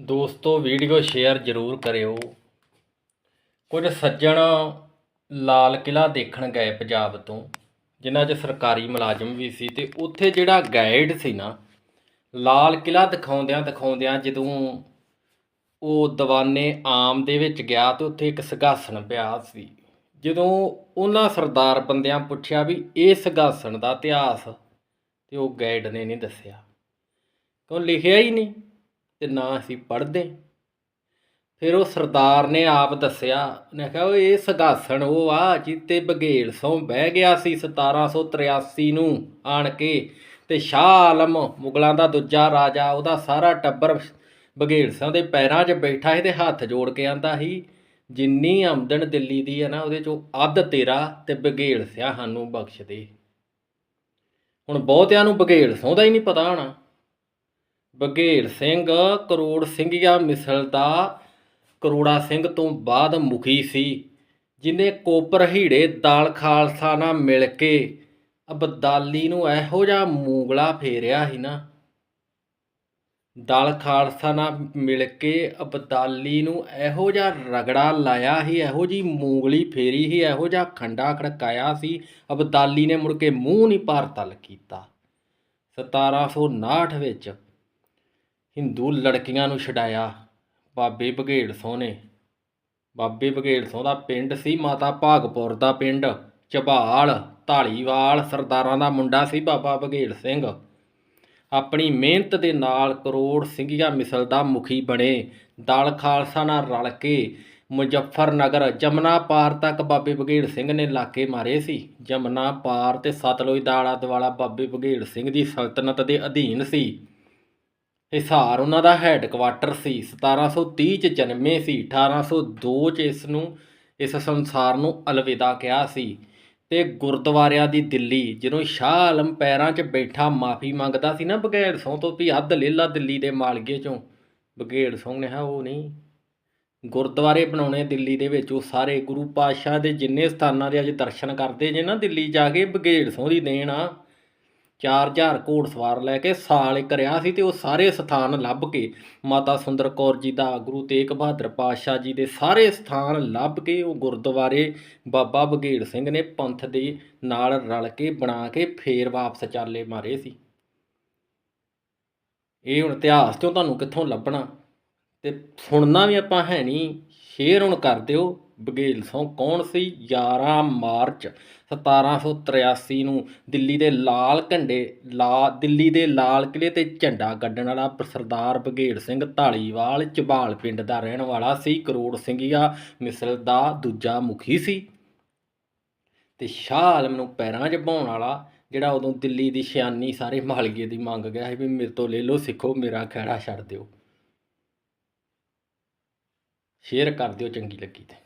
ਦੋਸਤੋ video share ਜ਼ਰੂਰ ਕਰਿਓ। ਕੁਝ ਸੱਜਣ ਲਾਲ ਕਿਲ੍ਹਾ ਦੇਖਣ ਗਏ ਪੰਜਾਬ ਤੋਂ, ਜਿਨ੍ਹਾਂ 'ਚ ਸਰਕਾਰੀ ਮੁਲਾਜ਼ਮ ਵੀ ਸੀ ਤੇ ਉੱਥੇ ਜਿਹੜਾ ਗਾਈਡ ਸੀ ਨਾ, ਲਾਲ ਕਿਲ੍ਹਾ ਦਿਖਾਉਂਦਿਆਂ ਦਿਖਾਉਂਦਿਆਂ ਜਦੋਂ ਉਹ ਦੀਵਾਨੇ ਆਮ ਦੇ ਵਿੱਚ ਗਿਆ ਤੇ ਉੱਥੇ ਇੱਕ ਸਿੰਘਾਸਣ ਪਿਆ ਸੀ। ਜਦੋਂ ਉਹਨਾਂ ਸਰਦਾਰ ਬੰਦਿਆਂ ਪੁੱਛਿਆ ਵੀ ਇਹ ਸਿੰਘਾਸਣ ਦਾ ਇਤਿਹਾਸ, ਤੇ ਉਹ ਗਾਈਡ ਨੇ ਨਹੀਂ ਦੱਸਿਆ। ਕਿਉਂ ਲਿਖਿਆ ਹੀ ਨਹੀਂ? ਤੇ ਨਾ ਅਸੀਂ ਪੜ੍ਹਦੇ। ਫਿਰ ਉਹ ਸਰਦਾਰ ਨੇ ਆਪ ਦੱਸਿਆ ਉਹਨੇ ਕਿਹਾ ਉਹ ਇਹ ਸਗਾਸਣ ਉਹ ਆ ਜਿੱਤੇ ਬਘੇਲ ਸੋਂ ਬਹਿ ਗਿਆ ਸੀ 1783 ਨੂੰ ਆਣ ਕੇ ਤੇ ਸ਼ਾਹ ਆਲਮ, ਮੁਗਲਾਂ ਦਾ ਦੂਜਾ ਰਾਜਾ, ਉਹਦਾ ਸਾਰਾ ਟੱਬਰ ਬਘੇਲ ਸਿੰਘ ਦੇ ਪੈਰਾਂ 'ਚ ਬੈਠਾ ਸੀ ਤੇ ਹੱਥ ਜੋੜ ਕੇ ਆਂਦਾ ਸੀ, ਜਿੰਨੀ ਆਮਦਨ ਦਿੱਲੀ ਦੀ ਹੈ ਨਾ, ਉਹਦੇ 'ਚੋਂ ਅੱਧ ਤੇਰਾ ਤੇ ਬਘੇਲ ਸਿਆ ਸਾਨੂੰ ਬਖਸ਼ ਦੇ। ਹੁਣ ਬਹੁਤਿਆਂ ਨੂੰ ਬਘੇਲ ਸਹੁੰ ਦਾ ਹੀ ਨਹੀਂ ਪਤਾ ਹੋਣਾ। ਬਘੇਰ ਸਿੰਘ, ਕਰੋੜ ਸਿੰਘੀਆ ਮਿਸਲ ਦਾ ਕਰੋੜਾ ਸਿੰਘ ਤੋਂ ਬਾਅਦ ਮੁਖੀ ਸੀ, ਜਿਨੇ ਕੋਪਰ ਹੀੜੇ ਦਾਲ ਖਾਲਸਾ ਨਾਲ ਮਿਲ ਕੇ ਅਬਦਾਲੀ ਨੂੰ ਇਹੋ ਜਿਹਾ ਮੂੰਗਲਾ ਫੇਰਿਆ ਸੀ ਨਾ। ਦਲ ਖਾਲਸਾ ਨਾਲ ਮਿਲ ਕੇ ਅਬਦਾਲੀ ਨੂੰ ਇਹੋ ਜਿਹਾ ਰਗੜਾ ਲਾਇਆ ਸੀ, ਇਹੋ ਜੀ ਮੂੰਗਲੀ ਫੇਰੀ ਸੀ, ਇਹੋ ਜਿਹਾ ਖੰਡਾ ਖੜਕਾਇਆ ਸੀ, ਅਬਦਾਲੀ ਨੇ ਮੁੜ ਕੇ ਮੂੰਹ ਨਹੀਂ ਭਾਰ ਤਲ ਕੀਤਾ। 1759 ਵਿੱਚ ਹਿੰਦੂ ਲੜਕੀਆਂ ਨੂੰ ਛਡਾਇਆ। ਬਾਬੇ ਬਘੇੜ ਸਿੰਘ ਨੇ ਬਾਬੇ ਬਘੇੜ ਸਿੰਘ ਦਾ ਪਿੰਡ ਸੀ ਮਾਤਾ ਭਾਗਪੁਰ ਦਾ ਪਿੰਡ। ਝਬਾਲ ਢਾਲੀਵਾਲ ਸਰਦਾਰਾਂ ਦਾ ਮੁੰਡਾ ਸੀ ਬਾਬਾ ਬਘੇੜ ਸਿੰਘ। ਆਪਣੀ ਮਿਹਨਤ ਦੇ ਨਾਲ ਕਰੋੜ ਸਿੰਘੀਆ ਮਿਸਲ ਦਾ ਮੁਖੀ ਬਣੇ। ਦਲ ਖਾਲਸਾ ਨਾਲ ਰਲ ਕੇ ਮੁਜ਼ੱਫਰਨਗਰ ਜਮਨਾ ਪਾਰ ਤੱਕ ਬਾਬੇ ਬਘੇੜ ਸਿੰਘ ਨੇ ਇਲਾਕੇ ਮਾਰੇ ਸੀ। ਜਮਨਾ ਪਾਰ ਤੇ ਸਤਲੁਜ ਦਾ ਆਲਾ ਦੁਆਲਾ ਬਾਬੇ ਬਘੇੜ ਸਿੰਘ ਦੀ ਸਲਤਨਤ ਦੇ ਅਧੀਨ ਸੀ। ਹਿਸਾਰ ਉਹਨਾਂ ਦਾ ਹੈੱਡਕੁਆਟਰ ਸੀ 1730 ਚ ਜਨਮੇ ਸੀ 1802 ਚ ਇਸ ਨੂੰ, ਇਸ ਸੰਸਾਰ ਨੂੰ ਅਲਵਿਦਾ ਕਿਹਾ ਸੀ। ਤੇ ਗੁਰਦੁਆਰਿਆਂ ਦੀ ਦਿੱਲੀ, ਜਦੋਂ ਸ਼ਾਹ ਆਲਮ ਪੈਰਾਂ 'ਚ ਬੈਠਾ ਮਾਫੀ ਮੰਗਦਾ ਸੀ ਨਾ ਬਘੇੜ ਸਿੰਘ ਤੋਂ ਵੀ ਅੱਧ ਲੇਲਾ ਦਿੱਲੀ ਦੇ ਮਾਲਗੇ 'ਚੋਂ। ਬਘੇੜ ਸਿੰਘ ਨੇ ਹਾਂ ਉਹ ਨਹੀਂ। ਗੁਰਦੁਆਰੇ ਬਣਾਉਣੇ ਦਿੱਲੀ ਦੇ ਵਿੱਚ, ਉਹ ਸਾਰੇ ਗੁਰੂ ਪਾਤਸ਼ਾਹ ਦੇ ਜਿੰਨੇ ਸਥਾਨਾਂ ਦੇ ਅੱਜ ਦਰਸ਼ਨ ਕਰਦੇ ਜੇ ਨਾ ਦਿੱਲੀ ਜਾ ਕੇ, ਬਘੇੜ ਸਿੰਘ ਦੀ ਦੇਣ ਆ। 4000 ਘੋੜ ਸਵਾਰ ਲੈ ਕੇ ਸਾਲ ਇੱਕ ਰਿਹਾ ਸੀ ਤੇ ਉਹ ਸਾਰੇ ਸਥਾਨ ਲੱਭ ਕੇ ਮਾਤਾ ਸੁੰਦਰ ਕੌਰ ਜੀ ਦਾ, ਗੁਰੂ ਤੇਗ ਬਹਾਦਰ ਪਾਤਸ਼ਾਹ ਜੀ ਦੇ ਸਾਰੇ ਸਥਾਨ ਲੱਭ ਕੇ ਉਹ ਗੁਰਦੁਆਰੇ ਬਾਬਾ ਬਘੇੜ ਸਿੰਘ ਨੇ ਪੰਥ ਦੇ ਨਾਲ ਰਲ ਕੇ ਬਣਾ ਕੇ ਫੇਰ ਵਾਪਸ ਚਾਲੇ ਮਾਰੇ ਸੀ। ਇਹ ਹੁਣ ਇਤਿਹਾਸ ਤੋਂ ਤੁਹਾਨੂੰ ਕਿੱਥੋਂ ਲੱਭਣਾ? ਤੇ ਸੁਣਨਾ ਵੀ ਆਪਾਂ ਹੈ ਨਹੀਂ, ਸ਼ੇਅਰ ਹੁਣ ਕਰ ਦਿਓ। ਬਘੇਲ ਸਿੰਘ ਕੌਣ ਸੀ? 11 ਮਾਰਚ 1783 ਨੂੰ ਦਿੱਲੀ ਦੇ ਲਾਲ ਝੰਡੇ ਲਾ, ਦਿੱਲੀ ਦੇ ਲਾਲ ਕਿਲੇ ਤੇ ਝੰਡਾ ਗੱਡਣ ਵਾਲਾ ਸਰਦਾਰ ਬਘੇਲ ਸਿੰਘ ਢਾਲੀਵਾਲ ਝਬਾਲ ਪਿੰਡ ਦਾ ਰਹਿਣ ਵਾਲਾ ਸੀ। ਕਰੋੜ ਸਿੰਘੀਆ ਮਿਸਲ ਦਾ ਦੂਜਾ ਮੁਖੀ ਸੀ। ਤੇ ਸ਼ਾਹ ਆਲਮ ਨੂੰ ਪੈਰਾਂ 'ਚ ਬਾਉਣ ਵਾਲਾ ਜਿਹੜਾ ਉਦੋਂ ਦਿੱਲੀ ਦੀ ਸ਼ਿਆਨੀ ਸਾਰੇ ਮਾਲਗੇ ਦੀ ਮੰਗ ਗਿਆ ਸੀ ਵੀ ਮੇਰੇ ਤੋਂ ਲੈ ਲਓ, ਸਿੱਖੋ, ਮੇਰਾ ਖਹਿੜਾ ਛੱਡ ਦਿਓ। ਸ਼ੇਅਰ ਕਰ ਦਿਓ, ਚੰਗੀ ਲੱਗੀ ਤੇ।